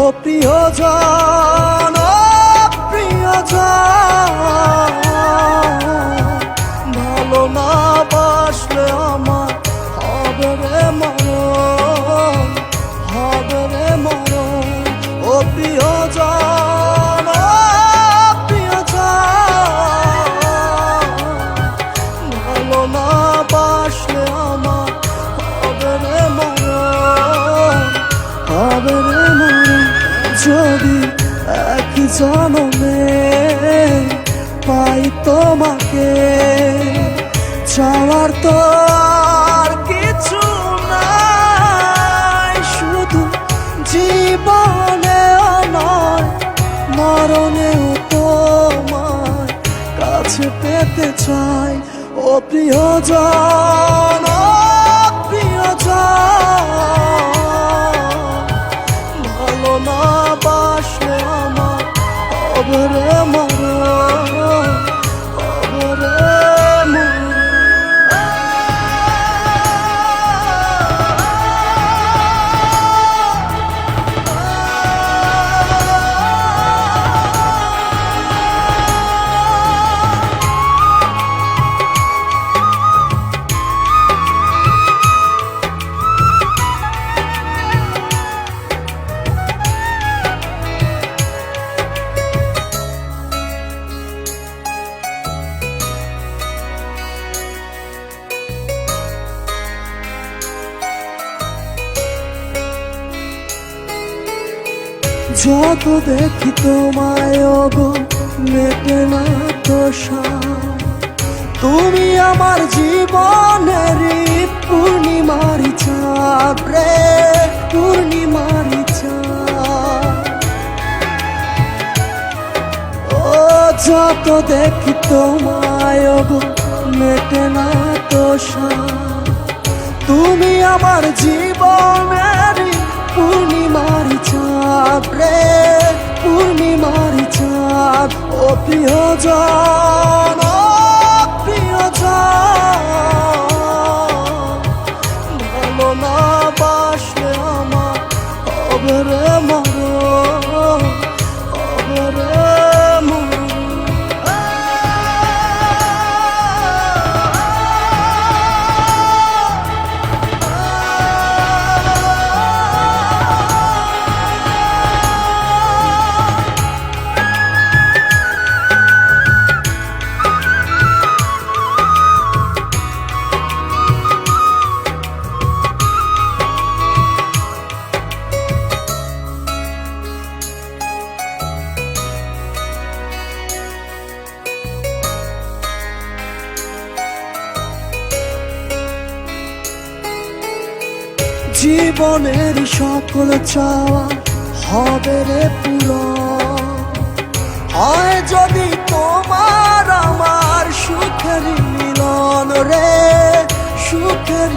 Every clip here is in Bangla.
ও প্রিয়জন প্রিয়জন, ভালো না বাসলে আমার হবে রে মরণ, হবে রে মরণ, ও প্রিয়জন প্রিয়জন, ভালো না বাসলে আমার হবে রে হবে রে যদি এক জনমে পাই তোমাকে চাওয়ার তো আর কিছু নাই। শুধু জীবনে নয় মরণেও তোমার কাছে পেতে চাই। ও প্রিয়জন অবরে মরণ যত দেখি তোমায় গো মেটে না তো তুমি আমার জীবনের পূর্ণিমার চাঁদ রে, পূর্ণিমার ও, যত দেখি তোমায় গো মেটে না তো তুমি আমার জীবনের পূর্ণিমার চাপ রে পূর্ণিমার চাপ ও প্রিয়জন জীবনের সকল চাওয়া হবে রে পুরো। হয় যদি তোমার আমার সুখের মিলন রে, সুখের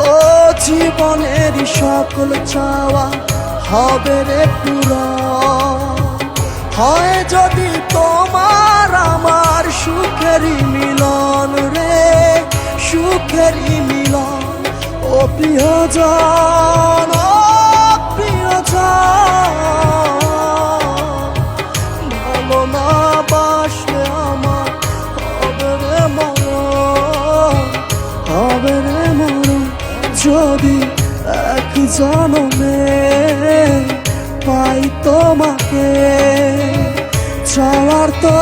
ও জীবনের সকল চাওয়া হবে রে পুরো। হয় যদি তোমার আমার সুখেরই মিলন সুখেরই মিলন। ও প্রিয়জন ভালো না বাসলে আমার হবে রে হবে রে যদি এক পাই তোমাকে চাওয়ার তো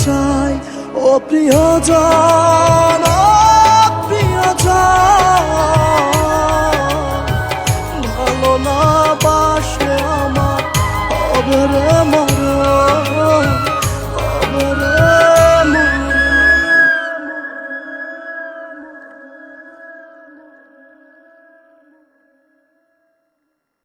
চাই ও প্রিয়জন